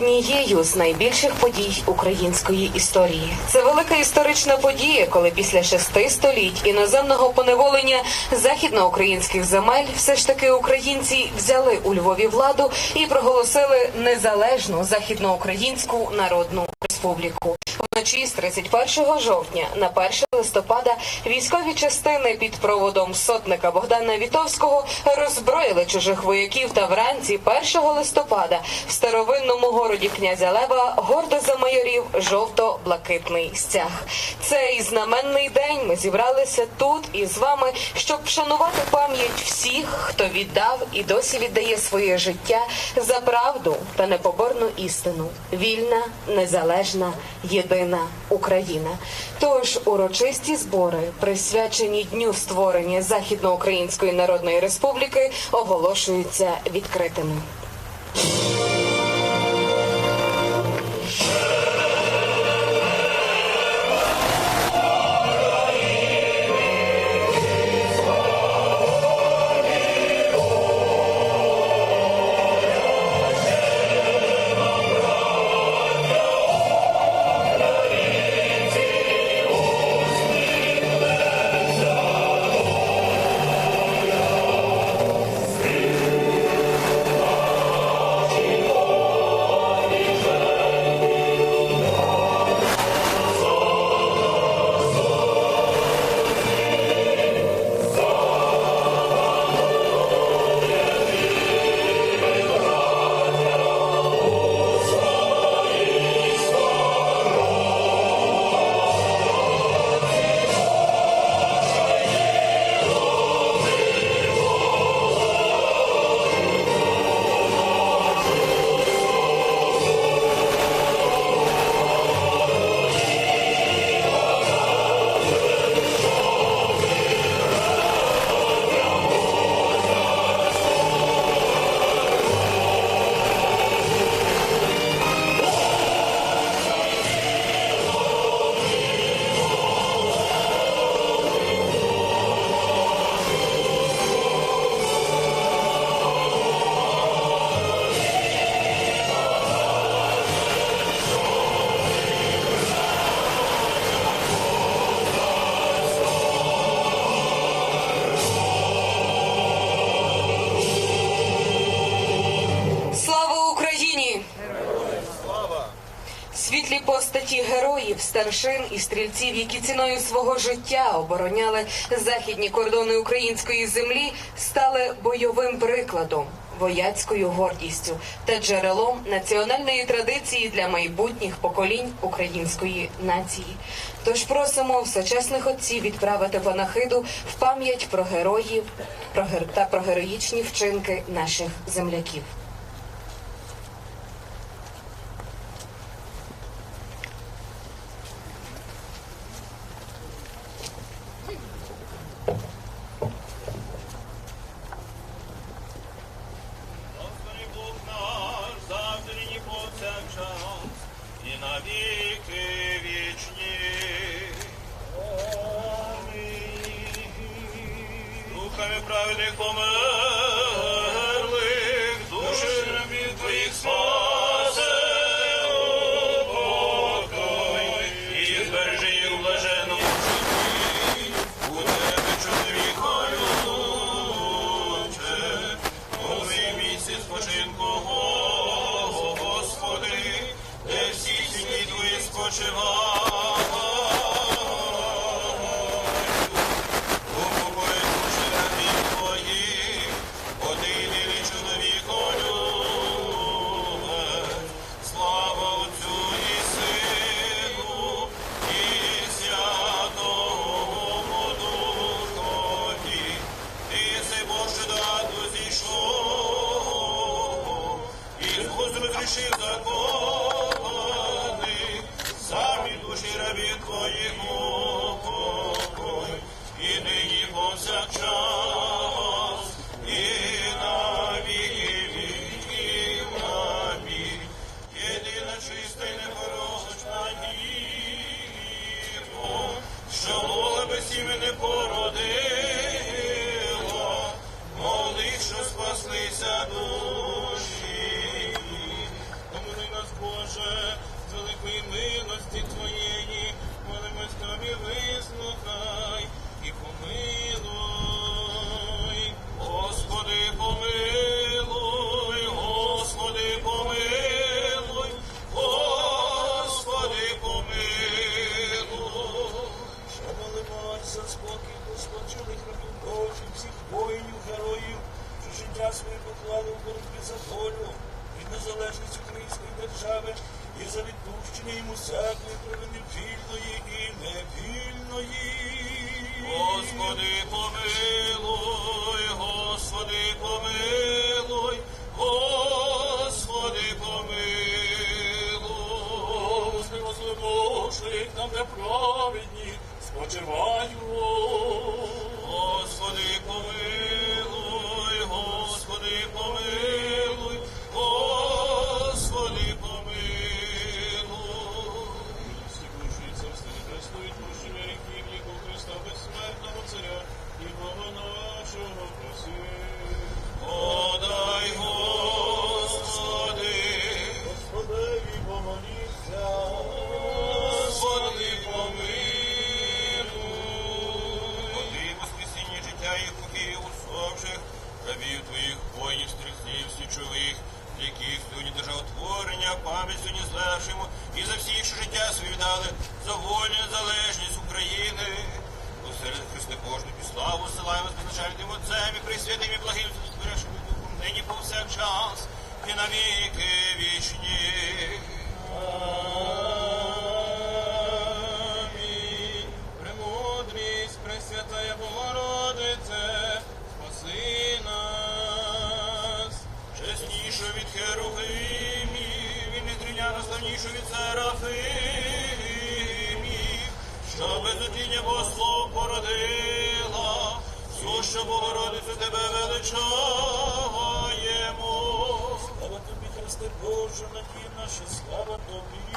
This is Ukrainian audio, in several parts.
однією з найбільших подій української історії. Це велика історична подія, коли після шести століть іноземного поневолення західноукраїнських земель все ж таки українці взяли у Львові владу і проголосили незалежну західноукраїнську народну республіку. Вночі з 31 жовтня на 1 листопада військові частини під проводом сотника Богдана Вітовського роззброїли чужих вояків та вранці 1 листопада в старовинному городі князя Лева гордо замайорів жовто-блакитний стяг. Цей знаменний день ми зібралися тут із вами, щоб вшанувати пам'ять всіх, хто віддав і досі віддає своє життя за правду та непоборну істину. Вільна, незалежна, єдина Україна. Тож урочисті збори, присвячені дню створення Західноукраїнської Народної Республіки, оголошуються відкритими. Старшин і стрільців, які ціною свого життя обороняли західні кордони української землі, стали бойовим прикладом, вояцькою гордістю та джерелом національної традиції для майбутніх поколінь української нації. Тож просимо всечесних отців відправити панахиду в пам'ять про героїв про гер... та про героїчні вчинки наших земляків. Господи, помилуй, Господи, помилуй, Господи, помилуй, Господи, Божий, там праведні спочивають, Господи, помилуй. воїнів, стрільців, січових, яких сьогодні державотворення, пам'ять сьогодні злежимо і за всі, що життя свій віддали, за волю, незалежність України. Усеред Христе Божну і славу силаємо з начальним отцем і присвятим і благим збережним духом, нині повсякчас і навіки вічні. серафимів, що безутіння Бога породила, сущо Богородицю тебе величаємо. Слава тобі, Христе Боже, ті наші, слава тобі.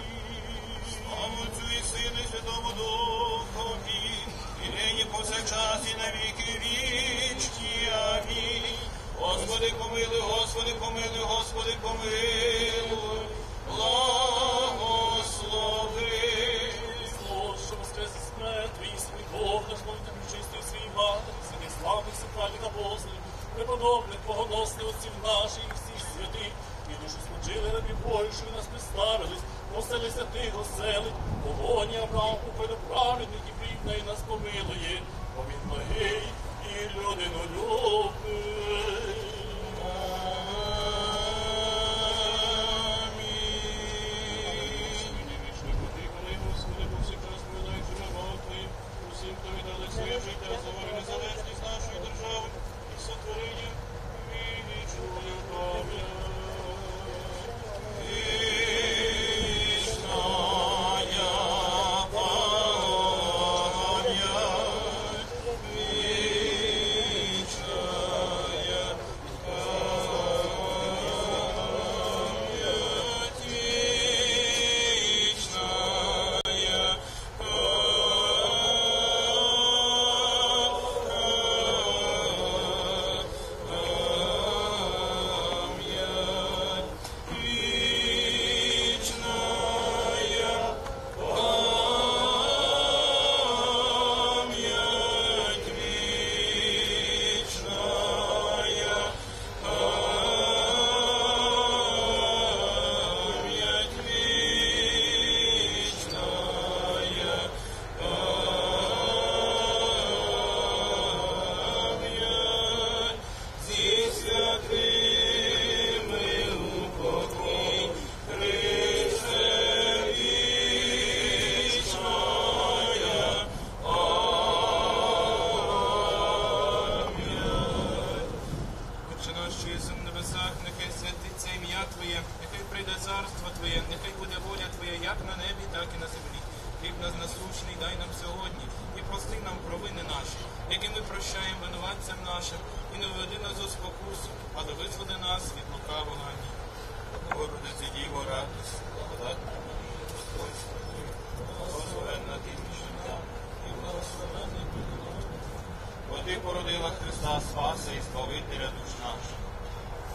Христа, Спаса і Збавителя душ наших.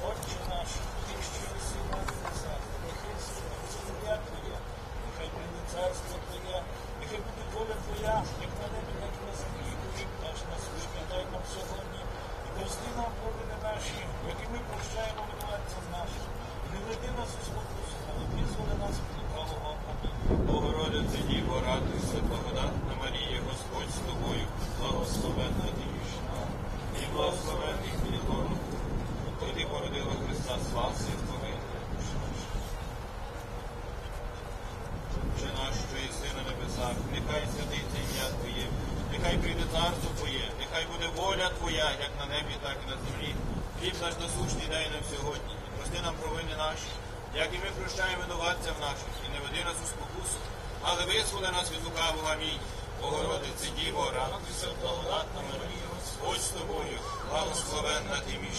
Отче наш, ти що висіла Христа, нехисне, сім'я Твоя, нехай буде царство Твоє, нехай буде воля Твоя, як на небі, як на землі, хліб наш насущний, дай нам сьогодні, і прости нам провини наші, які ми прощаємо винуватцям нашим. Не веди нас у спокусу, але визволи нас наш насущний дай нам сьогодні. І прости нам провини наші, як і ми прощаємо винуватцям нашим, і не веди нас у спокусу, але визволи нас від лукавого. Амінь. Богородице Діво, радуйся, благодатна Марія, Господь з тобою, благословенна ти між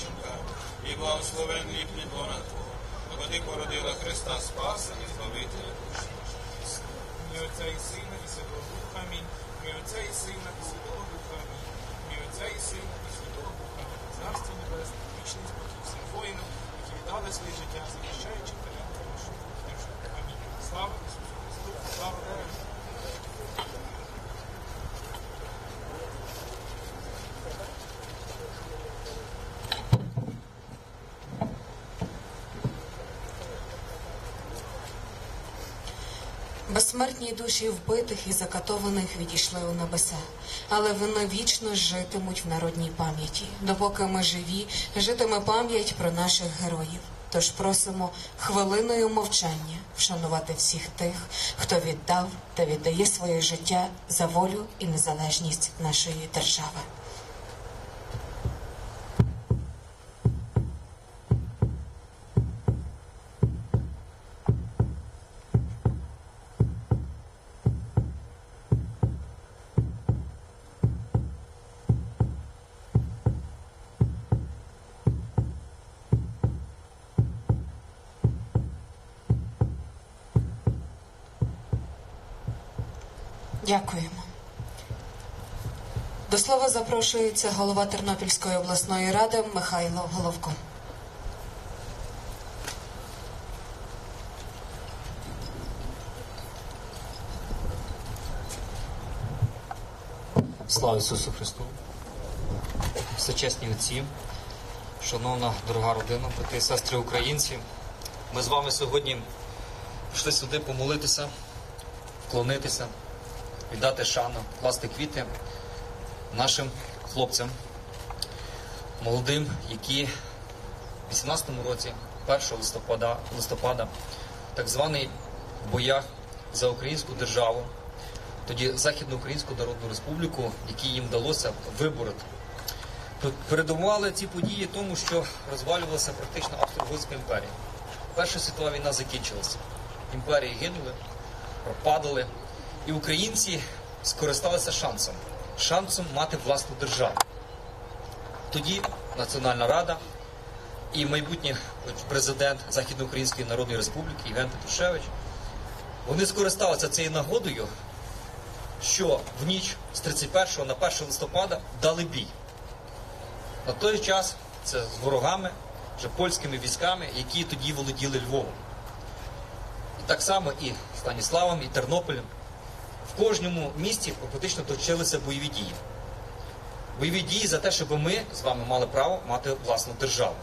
і благословенний плід лона Твого. Бо ти породила Христа Спаса і Збавителя душі наших. Отця і Сина, і Святого Духа. Амінь. Ім'я Отця і Сина, і Святого Духа. Амінь. Ім'я Отця і Сина, і Святого Духа. Амінь. Царство Небесне, які віддали своє життя, захищаючи талант нашого. Амінь. Слава Ісусу Христу, слава Богу. Безсмертні душі вбитих і закатованих відійшли у небеса, але вони вічно житимуть в народній пам'яті. Допоки ми живі, житиме пам'ять про наших героїв. Тож просимо хвилиною мовчання вшанувати всіх тих, хто віддав та віддає своє життя за волю і незалежність нашої держави. Дякуємо. До слова запрошується голова Тернопільської обласної ради Михайло Головко. Слава Ісусу Христу! Всечесні отці, шановна дорога родина, брати і сестри українці, ми з вами сьогодні прийшли сюди помолитися, вклонитися, віддати шану, класти квіти нашим хлопцям, молодим, які в 18-му році, 1 листопада, листопада, так званий боях за українську державу, тоді Західноукраїнську Народну Республіку, які їм вдалося вибороти. Передумували ці події тому, що розвалювалася практично Австро-Угорська імперія. Перша світова війна закінчилася. Імперії гинули, пропадали, і українці скористалися шансом шансом мати власну державу. Тоді Національна Рада і майбутній президент Західноукраїнської Народної Республіки Євген Петрушевич вони скористалися цією нагодою що в ніч з 31 на 1 листопада дали бій. На той час це з ворогами, вже польськими військами, які тоді володіли Львовом. І так само і Станіславом, і Тернополем. Кожному місті фактично точилися бойові дії. Бойові дії за те, щоб ми з вами мали право мати власну державу.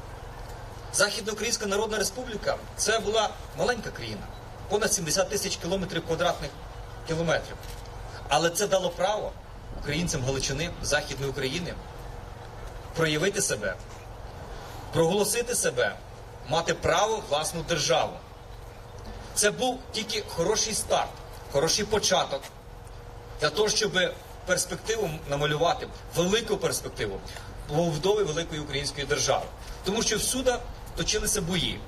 Західноукраїнська Народна Республіка це була маленька країна, понад 70 тисяч кілометрів квадратних кілометрів. Але це дало право українцям Галичини, Західної України проявити себе, проголосити себе, мати право власну державу. Це був тільки хороший старт, хороший початок для того, щоб перспективу намалювати, велику перспективу побудови великої української держави. Тому що всюди точилися бої.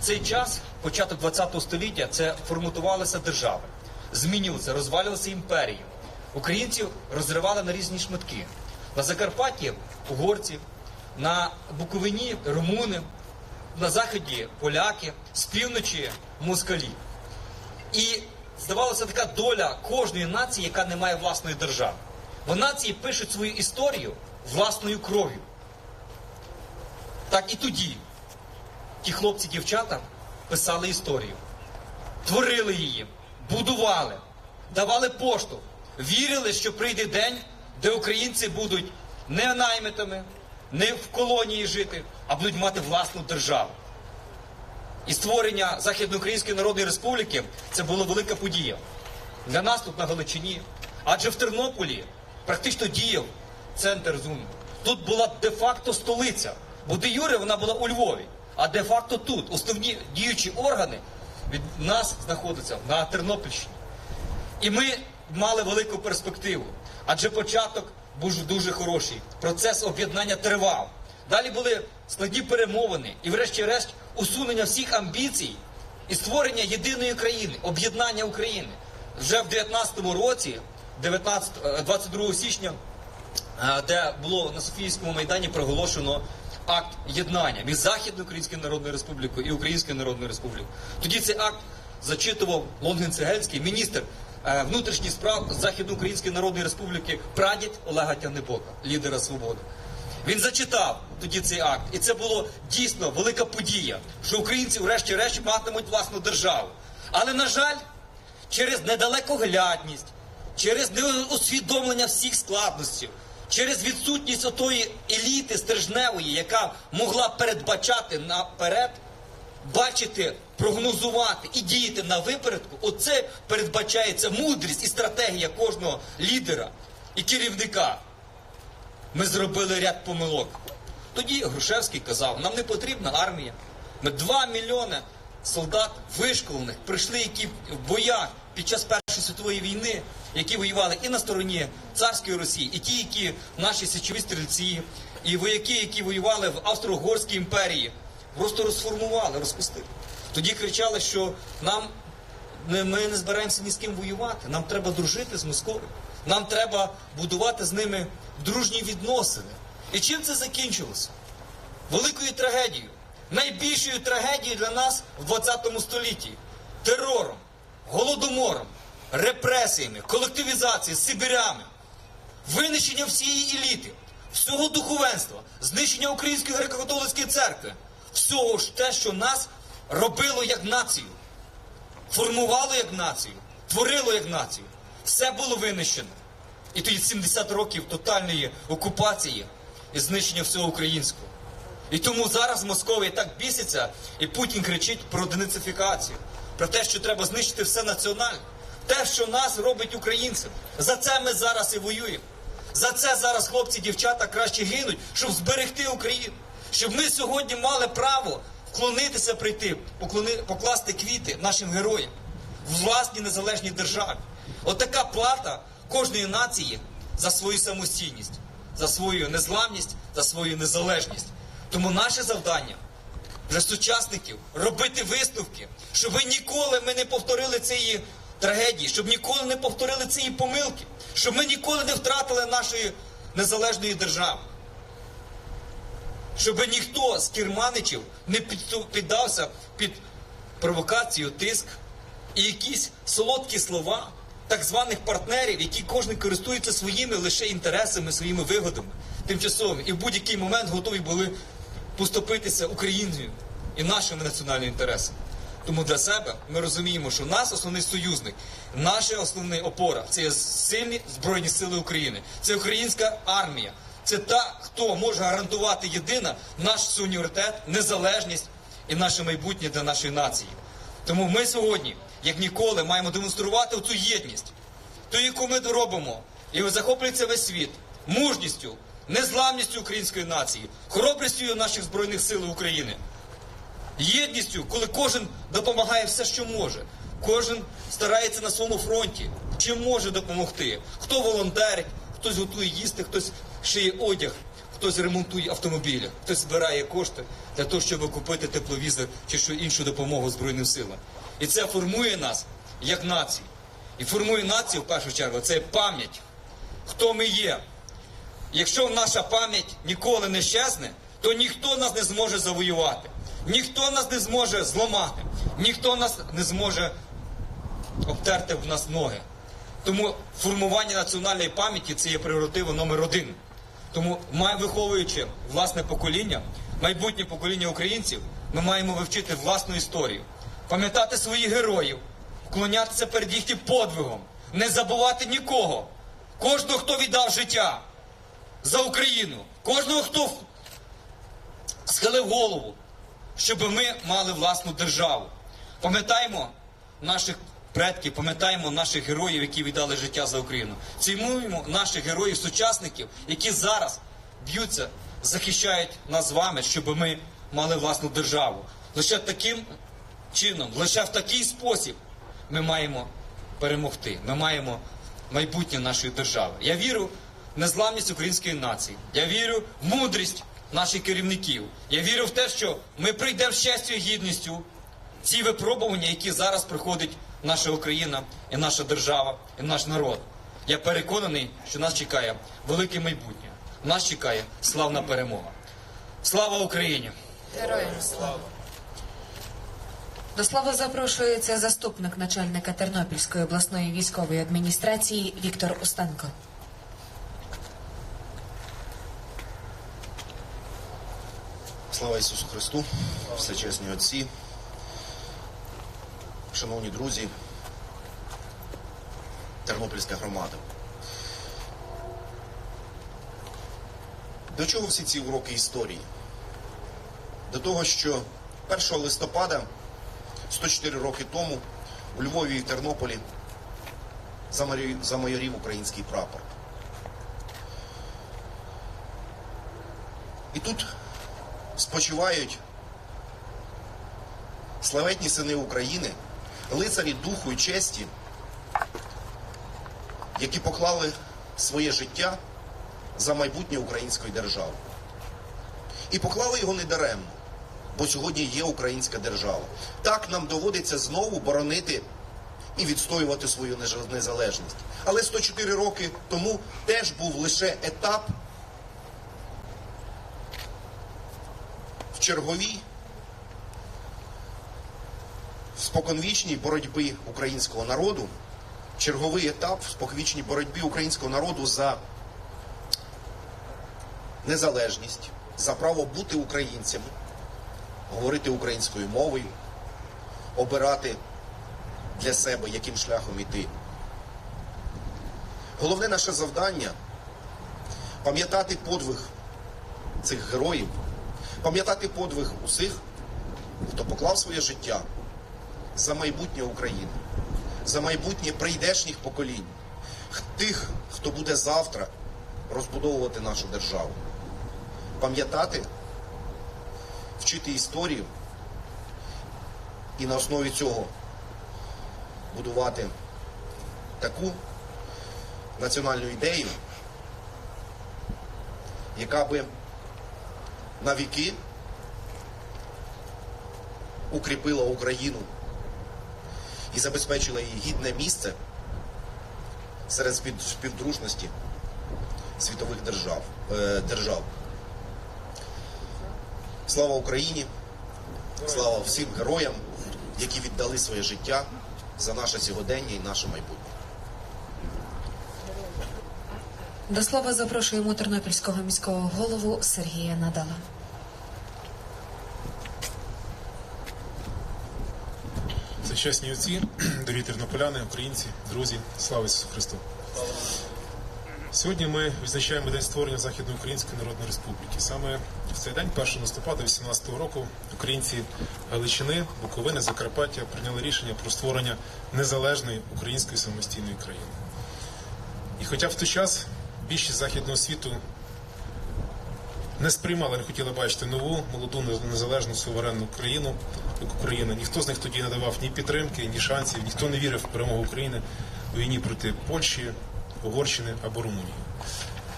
Цей час, початок ХХ століття, це форматувалися держави змінювалися, розвалювалися імперії. Українців розривали на різні шматки. На Закарпатті угорці, на Буковині румуни, на заході поляки, з півночі москалі. І здавалося така доля кожної нації, яка не має власної держави. Бо нації пишуть свою історію власною кров'ю. Так і тоді ті хлопці, дівчата писали історію, творили її будували, давали поштовх, вірили, що прийде день, де українці будуть не наймитами, не в колонії жити, а будуть мати власну державу. І створення Західноукраїнської Народної Республіки це була велика подія. Для нас тут на Галичині. Адже в Тернополі практично діяв центр ЗУН. Тут була де-факто столиця, бо де Юре вона була у Львові, а де-факто тут основні діючі органи від нас знаходиться на Тернопільщині. І ми мали велику перспективу, адже початок був дуже хороший. Процес об'єднання тривав. Далі були складні перемовини і, врешті-решт, усунення всіх амбіцій і створення єдиної країни, об'єднання України. Вже в 19-му році, 19, е, 22 січня, е, де було на Софійському майдані проголошено акт єднання між Західноукраїнською Народною Республікою і Українською Народною Республікою. Тоді цей акт зачитував Лонгін Цегельський, міністр е, внутрішніх справ Західноукраїнської Народної Республіки, прадід Олега Тягнебока, лідера свободи. Він зачитав тоді цей акт, і це було дійсно велика подія, що українці, врешті-решт, матимуть власну державу. Але, на жаль, через недалекоглядність, через неусвідомлення всіх складностей, через відсутність отої еліти стержневої, яка могла передбачати наперед, бачити, прогнозувати і діяти на випередку, оце передбачається мудрість і стратегія кожного лідера і керівника. Ми зробили ряд помилок. Тоді Грушевський казав, нам не потрібна армія. Ми 2 мільйони солдат вишколених прийшли, які в боях під час Першої світової війни, які воювали і на стороні царської Росії, і ті, які наші січові стрільці, і вояки, які воювали в Австро-Угорській імперії, просто розформували, розпустили. Тоді кричали, що нам ми не збираємося ні з ким воювати. Нам треба дружити з Московією. Нам треба будувати з ними дружні відносини. І чим це закінчилося? Великою трагедією. Найбільшою трагедією для нас в 20 столітті терором, голодомором, репресіями, колективізацією, сибірями, винищення всієї еліти, всього духовенства, знищення Української греко-католицької церкви, всього ж те, що нас робило як націю формувало як націю, творило як націю. Все було винищено. І тоді 70 років тотальної окупації і знищення всього українського. І тому зараз Московія так біситься, і Путін кричить про денацифікацію, про те, що треба знищити все національне, те, що нас робить українцями. За це ми зараз і воюємо. За це зараз хлопці, дівчата краще гинуть, щоб зберегти Україну. Щоб ми сьогодні мали право вклонитися прийти, покласти квіти нашим героям в власній незалежній державі. Отака плата кожної нації за свою самостійність, за свою незламність, за свою незалежність. Тому наше завдання для сучасників робити висновки, щоб ніколи ми не повторили цієї трагедії, щоб ніколи не повторили цієї помилки, щоб ми ніколи не втратили нашої незалежної держави. Щоб ніхто з керманичів не піддався під провокацію, тиск і якісь солодкі слова так званих партнерів, які кожен користується своїми лише інтересами, своїми вигодами тимчасовими, і в будь-який момент готові були поступитися Україною і нашими національними інтересами. Тому для себе ми розуміємо, що нас основний союзник, наша основна опора це є сильні збройні сили України, це українська армія. Це та, хто може гарантувати єдина наш суверенітет, незалежність і наше майбутнє для нашої нації. Тому ми сьогодні, як ніколи, маємо демонструвати цю єдність, ту, яку ми робимо, і захоплюється весь світ мужністю, незламністю української нації, хоробрістю наших збройних сил України. Єдністю, коли кожен допомагає все, що може. Кожен старається на своєму фронті, чим може допомогти. Хто волонтерить, хтось готує їсти, хтось шиє одяг, хтось ремонтує автомобілі, хтось збирає кошти для того, щоб купити тепловізор чи що іншу допомогу Збройним силам. І це формує нас як націю. І формує націю в першу чергу це пам'ять, хто ми є. Якщо наша пам'ять ніколи не щезне, то ніхто нас не зможе завоювати, ніхто нас не зможе зламати, ніхто нас не зможе обтерти в нас ноги. Тому формування національної пам'яті це є прерогатива номер один. Тому, виховуючи власне покоління, майбутнє покоління українців, ми маємо вивчити власну історію, пам'ятати своїх героїв, вклонятися перед їхнім подвигом, не забувати нікого, кожного, хто віддав життя за Україну, кожного, хто схилив голову, щоб ми мали власну державу. Пам'ятаємо наших предків, пам'ятаємо наших героїв, які віддали життя за Україну. Цінуємо наших героїв, сучасників, які зараз б'ються, захищають нас з вами, щоб ми мали власну державу. Лише таким чином, лише в такий спосіб ми маємо перемогти. Ми маємо майбутнє нашої держави. Я вірю в незламність української нації. Я вірю в мудрість наших керівників. Я вірю в те, що ми прийдемо з честю і гідністю ці випробування, які зараз приходить наша Україна і наша держава, і наш народ. Я переконаний, що нас чекає велике майбутнє. Нас чекає славна перемога. Слава Україні! Героям слава. До слова запрошується заступник начальника Тернопільської обласної військової адміністрації Віктор Устенко. Слава Ісусу Христу, всечесні отці, шановні друзі, Тернопільська громада. До чого всі ці уроки історії? До того, що 1 листопада 104 роки тому у Львові і Тернополі замайорів- український прапор. І тут спочивають славетні сини України, лицарі духу і честі, які поклали своє життя за майбутнє української держави. І поклали його не даремно, бо сьогодні є українська держава. Так нам доводиться знову боронити і відстоювати свою незалежність. Але 104 роки тому теж був лише етап в черговій споконвічній боротьбі українського народу, черговий етап в споконвічній боротьбі українського народу за незалежність, за право бути українцями, говорити українською мовою, обирати для себе, яким шляхом іти. Головне наше завдання пам'ятати подвиг цих героїв, пам'ятати подвиг усіх, хто поклав своє життя за майбутнє України, за майбутнє прийдешніх поколінь, тих, хто буде завтра розбудовувати нашу державу. Пам'ятати, вчити історію і на основі цього будувати таку національну ідею, яка би на віки укріпила Україну і забезпечила їй гідне місце серед співдружності світових держав. е, держав. Слава Україні! Слава всім героям, які віддали своє життя за наше сьогодення і наше майбутнє. До слова запрошуємо тернопільського міського голову Сергія Надала. Це чесні отці, дорогі тернополяни, українці, друзі, слава Ісусу Христу. Сьогодні ми відзначаємо день створення Західноукраїнської Народної Республіки. Саме в цей день, 1 листопада 2018 року, українці Галичини, Буковини, Закарпаття прийняли рішення про створення незалежної української самостійної країни. І хоча в той час більшість західного світу не сприймала, не хотіла бачити нову, молоду, незалежну суверенну країну, як Україна. Ніхто з них тоді не давав ні підтримки, ні шансів, ніхто не вірив в перемогу України у війні проти Польщі, Угорщини або Румунії.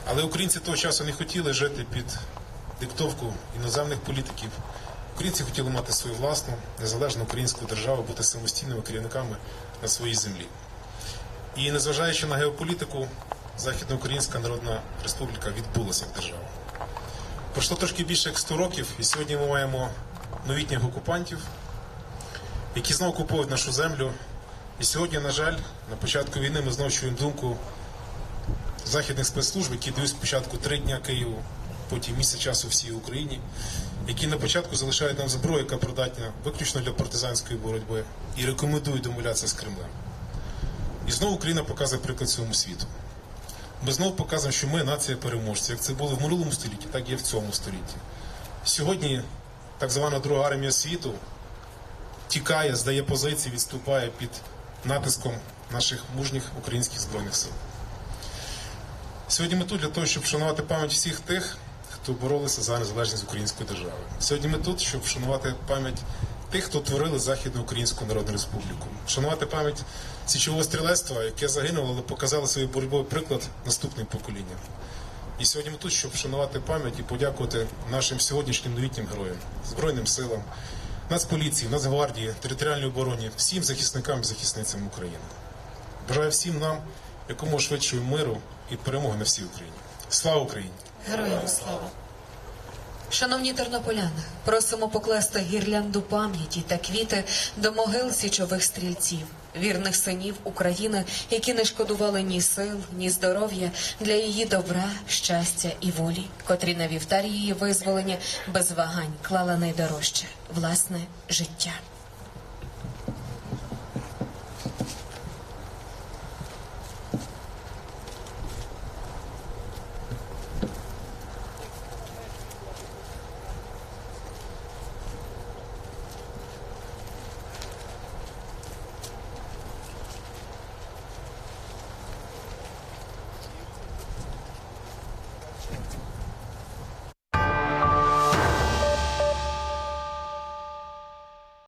Але українці того часу не хотіли жити під диктовку іноземних політиків. Українці хотіли мати свою власну незалежну українську державу, бути самостійними керівниками на своїй землі. І незважаючи на геополітику, Західноукраїнська Народна Республіка відбулася як держава. Пройшло трошки більше як 100 років, і сьогодні ми маємо новітніх окупантів, які знову купують нашу землю. І сьогодні, на жаль, на початку війни ми знову чуємо думку західних спецслужб, які дають спочатку три дня Києву, потім місяць часу всій Україні, які на початку залишають нам зброю, яка придатна виключно для партизанської боротьби, і рекомендують домовлятися з Кремлем. І знову Україна показує приклад цьому світу. Ми знову показуємо, що ми нація переможців. Як це було в минулому столітті, так і в цьому столітті. Сьогодні так звана друга армія світу тікає, здає позиції, відступає під натиском наших мужніх українських збройних сил. Сьогодні ми тут для того, щоб вшанувати пам'ять всіх тих, хто боролися за незалежність української держави. Сьогодні ми тут, щоб вшанувати пам'ять тих, хто творили Західну Українську Народну Республіку, вшанувати пам'ять січового стрілецтва, яке загинуло, але показало своєю боротьбою приклад наступним поколінням. І сьогодні ми тут, щоб вшанувати пам'ять і подякувати нашим сьогоднішнім новітнім героям, Збройним силам, Нацполіції, Нацгвардії, територіальній обороні, всім захисникам і захисницям України. Бажаю всім нам якомога швидшого миру і перемоги на всій Україні. Слава Україні! Героям слава! Шановні тернополяни, просимо покласти гірлянду пам'яті та квіти до могил січових стрільців, вірних синів України, які не шкодували ні сил, ні здоров'я для її добра, щастя і волі, котрі на вівтар її визволення без вагань клали найдорожче власне життя.